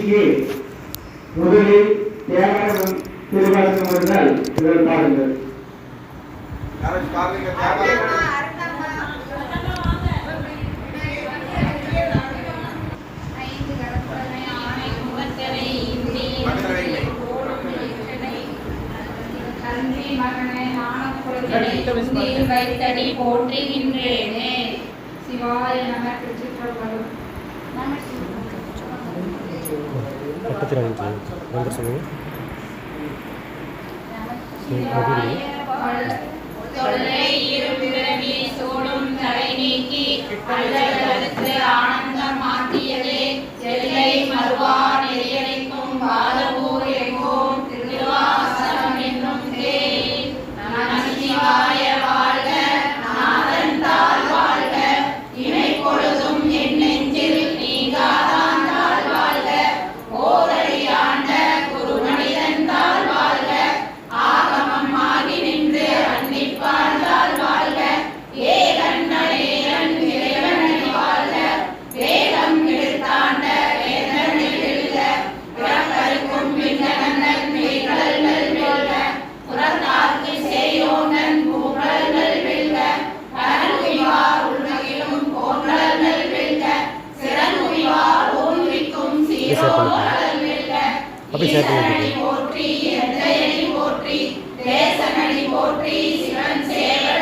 நிகழ்ச்சிக்கு முதலில் தேவாரம் திருவாசகம் இருந்தால் இவர் பாருங்கள். வைத்தடி போற்றுகின்றேனே. சிவாய நமக்கு சிற்றப்படும் முப்பத்தி ரெண்டு. நம்பர் சொல்லுங்கள் ஆனந்தம் ஆக்கியதே செல்லை மறுவா நெறியடைக்கும் பாதம் Christ and Savior.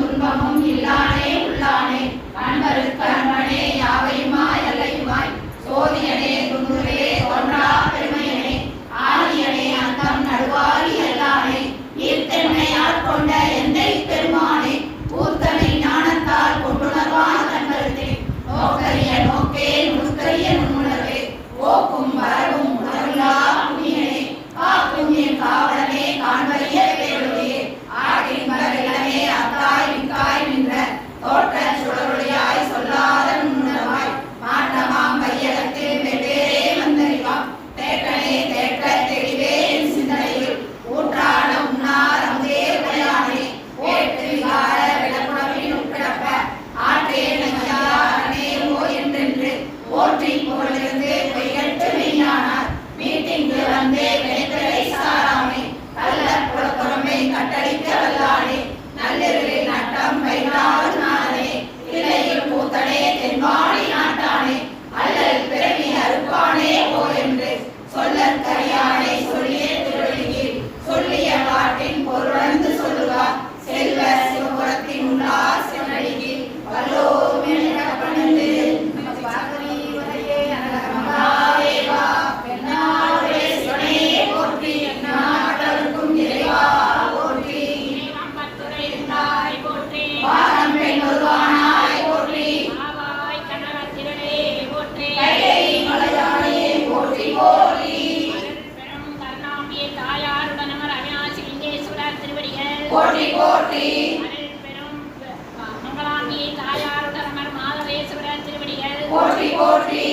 துன்பமும் இல்லானே உள்ளானே. அன்பருக்கு அன்பனே யாவையுமாய் அல்லையுமாய். சோதியனே குன்றுவே ஒன்றா போற்றி.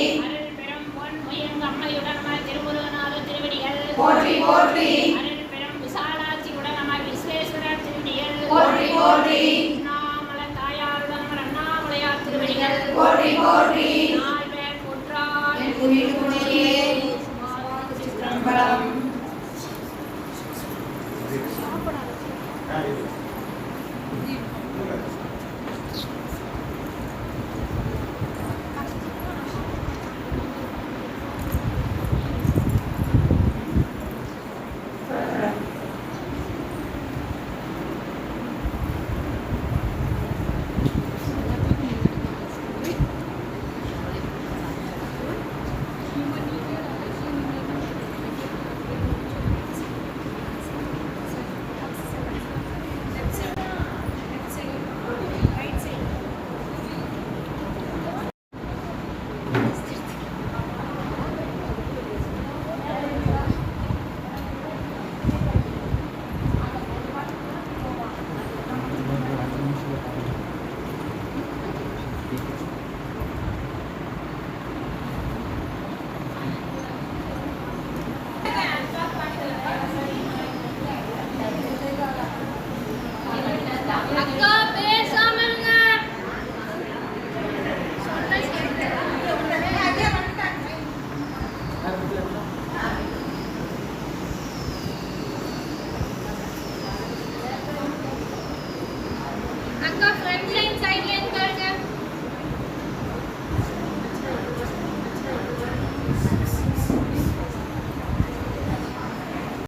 போற்றி போற்றி. போற்றி போற்றி. போற்றி போற்றி. சிற்றம்பலம்.